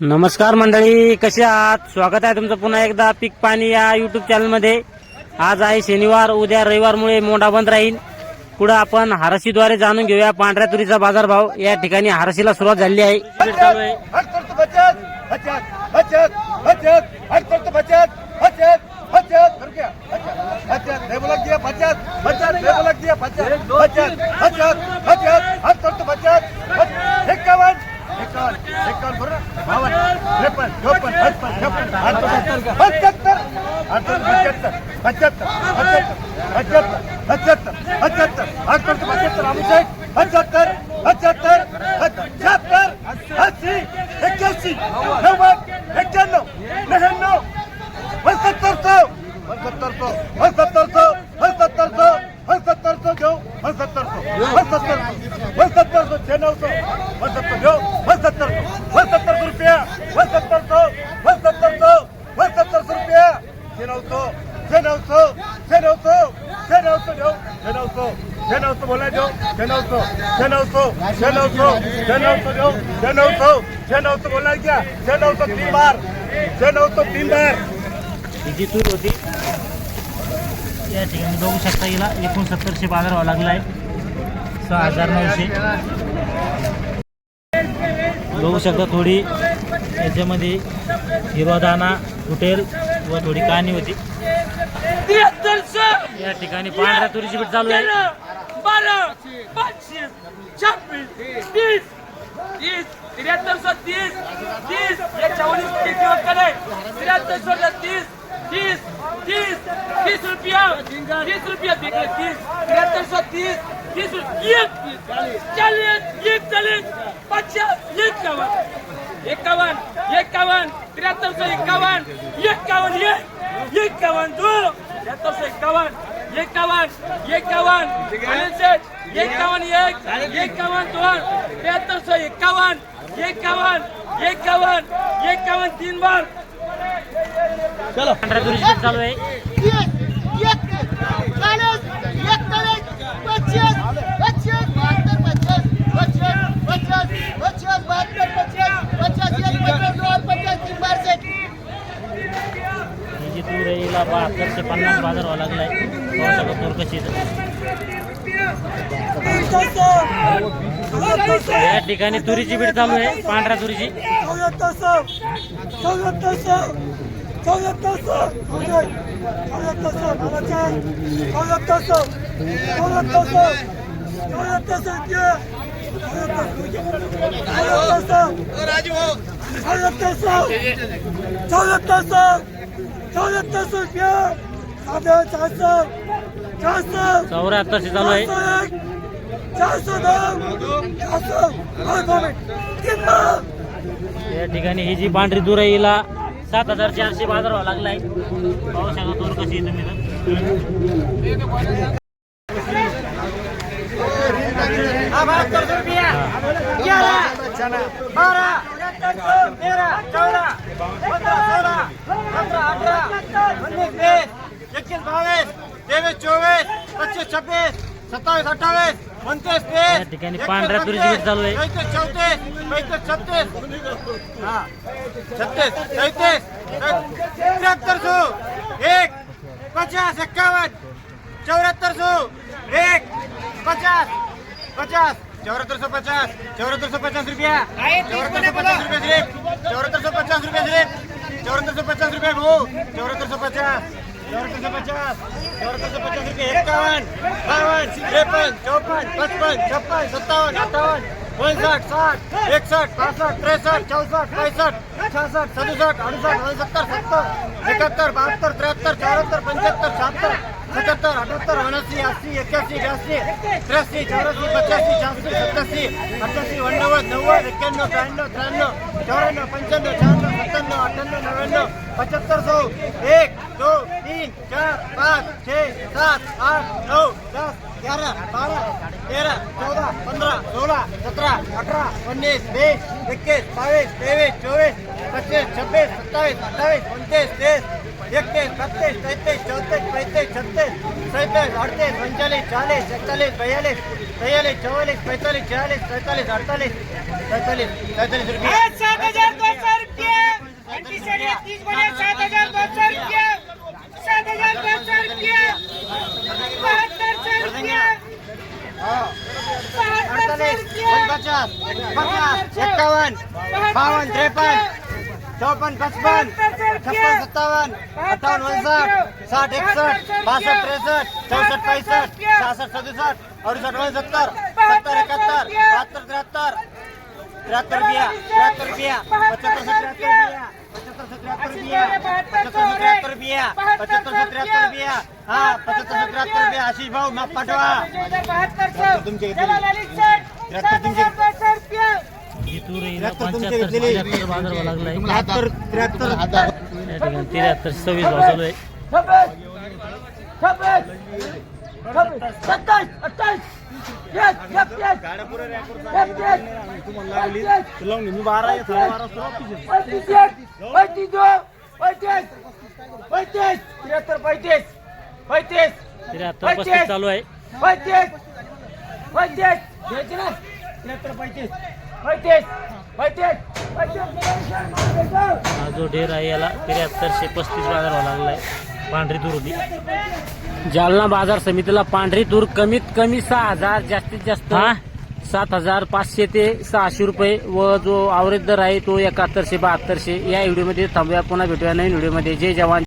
नमस्कार मंडळी कसे आहात स्वागत आहे तुमचं पुन्हा एकदा पीक पाणी या युट्यूब चॅनलमध्ये आज आहे शनिवार उद्या रविवारमुळे मोंढा बंद राहील पुढे आपण हारशीद्वारे जाणून घेऊया पांढऱ्या तुरीचा बाजारभाव या ठिकाणी हारशीला सुरुवात झाली आहे बचत बचत बचत बचत हर तरफ बचत बचत बचत कर गया बचत बचत ने बोला किया बचत बचत ने बोला किया बचत बचत बचत बचत हर तरफ बचत बचत इक्यावन इक्यावन इक्यावन बरोबर त्रेपन्न त्रेपन चौपन पचपन छप्पन अठहत्तर पचहत्तर अठहत्तर पचहत्तर पचहत्तर पचहत्तर पचहत्तर पचहत्तर हर पचहत्तर अभिषेक पचहत्तर पचहत्तर पचहत्तर अस्सी एक्क्याऐंशी नव्वद. एक्क्याण्णव नव्याण्णव. शहाण्णवचं शहाण्णवचं शहाण्णवचं शहाण्णवचं घेऊ शहाण्णवचं शहाण्णवचं बोला घ्या शहाण्णवचं तीन बार शहाण्णवचं तीन बार. ही जी तूर होती या ठिकाणी बघू शकता हिला एकोणसत्तरशे बाजारभाव लागला आहे सहा हजार नऊशे. बघू शकता थोडी याच्यामध्ये हिरवा दाणा फुटेल व थोडी कहाणी होती. या ठिकाणी पांढऱ्या तुरीची बीट चालू आहे. बारा पाचशे छप्पीस तीस तीस त्र्याहत्तर तीस तीस. एक चौलीस तीस दिवस करे त्र्याहत्तर सौ तीस तीस तीस तीस रुपया. तीस रुपया बिकले तीस. त्र्याहत्तर सौ तीस तीस एक चालीस एक चालीस पचास एकावन्न. एकावन्न एकावन्न त्र्याहत्तर सौ एकावन्न एकावन्न एक एकावन्न दो. त्र्याहत्तर सौ एकावन्न. एकावन्न एकावन्न एकावन्न एक एकावन्न दोन त्र्याहत्तर सौ एकावन्न एकावन्न एकावन्न एकावन्न तीन बार. पांढऱ्या तुरीची बीट चालू आहे. ही बहात्तरशे पन्नास बाजारभाव लागला आहे पाहू शकता तूर कशी आहे. या ठिकाणी तुरीची बीट चालू आहे पांढऱ्या तुरीची चौऱ्याहत्तरशे चालू आहे. या ठिकाणी ही जी पांढरी दूर आहे हिला सात हजार चारशे बाजारभाव लागला आहे. पाहू शकता कशी तुम्ही तर. तेवीस चोवीस पच्चीस छब्बीस सत्तावीस अठ्ठावीस उनतीस या ठिकाणी पांढऱ्या तुरीची बीट चालू आहे चौतीस चौतीस पैतीस छत्तीस. हा. छत्तीस चौतीस त्र्याहत्तर सो एक पचास एक्कावन्न चौऱ्याहत्तर सो एक पचास पचास चौऱ्याहत्तर सौ पचास चौऱ्याहत्तर सौ पचास रुपया चौऱ्याहत्तर सौ पचास रुपये सिर्फ चौऱ्याहत्तर सौ पचास रुपये सिर्फ चौऱ्याहत्तर सौ पचास रुपये भाऊ चौऱ्याहत्तर सौ पचास. चौऱ्याहत्तर साठ एकसष्ट पासष्ट त्रेसष्ट चौसष्ट पैसष्ट छासष्ट सदुसष्ट अडुसष्ट एकोणसत्तर सत्तर एकाहत्तर बहात्तर त्र्याहत्तर चौऱ्याहत्तर पंच्याहत्तर शहात्तर सत्याहत्तर अठ्याहत्तर उनअसी अस्सी एक्क्याऐंशी ब्याऐंशी त्र्याऐंशी चौऱ्याऐंशी पच्याऐंशी शहाऐंशी सत्याऐंशी अठ्ठ्याऐंशी नव्वद नव्वद एक्क्याण्णव त्र्याण्णव त्र्याण्णव चौऱ्याण्णव पंच्याण्णव शहाण्णव सत्त्याण्णव अठ्ठ्याण्णव नव्याण्णव पंच्याहत्तर सौ एक दोन तीन चार पाच छः सात आठ नऊ दस ग्यारह बारह तेरह चौदह पंद्रह सोलह सत्रह अठारह उन्नीस बीस इक्कीस बाईस तेईस चौबीस पच्चीस छब्बीस सत्ताईस अट्ठाईस उनतीस तीस एकतीस बत्तीस तैतीस चौतीस पैंतीस छत्तीस सैंतीस अडतीस पंचाळीस चाळीस एकचाळीस बयालीस तेयालीस चौवालीस पैतालीस छियालीस सैतालीस अडतालीस सैतालीस सैतालीस रुपये। सात हजार दो सौ रुपये। सात हजार दो सौ रुपये। सात हजार दो सौ रुपये। बहत्तर सौ रुपये। पचास पचास एक्कावन बावन त्रेपन्न चौपन्न पचपन्न छप्पन सत्तावन्न अठ्ठावन्न उनसाठ साठ एकसष्ट बासष्ट त्रेसष्ट चौसष्ट पैसष्ट सहासष्ट सदुसष्ट अडुसष्ट एकोणसत्तर सत्तर एकाहत्तर बहात्तर त्र्याहत्तर त्र्याहत्तर बिया त्र्याहत्तर बिया पचहत्तर सत्याहत्तर बिया पचहत्तर सत्याहत्तर बिया पचहत्तर सत्याहत्तर बिया हा पचहत्तर सत्याहत्तर बिया आशिष भाऊ माप पाठवा. त्र्याहत्तर तुमचे त्र्याहत्तर तुमचे तूर येईल त्र्याहत्तर सव्वीस भाव चालू आहे सत्तावीस अठ्ठावीस त्र्याहत्तर पैतीस पैतीस त्र्याहत्तर पस्तीस चालू आहे पैतीस पैतीस घ्यायचे ना त्र्याहत्तर पैतीस हा जो ढेर आहे याला त्र्याहत्तरशे पस्तीस बाजार भाव लागलाय. पांढरी तूर होती. जालना बाजार समितीला पांढरी तूर कमीत कमी सहा हजार जास्तीत जास्त सात हजार पाचशे ते सहाशे रुपये व जो आवरेज दर आहे तो एकाहत्तरशे बहात्तरशे. या व्हिडिओमध्ये थांबूया. पुन्हा भेटूया नवीन व्हिडिओमध्ये. जय जवान.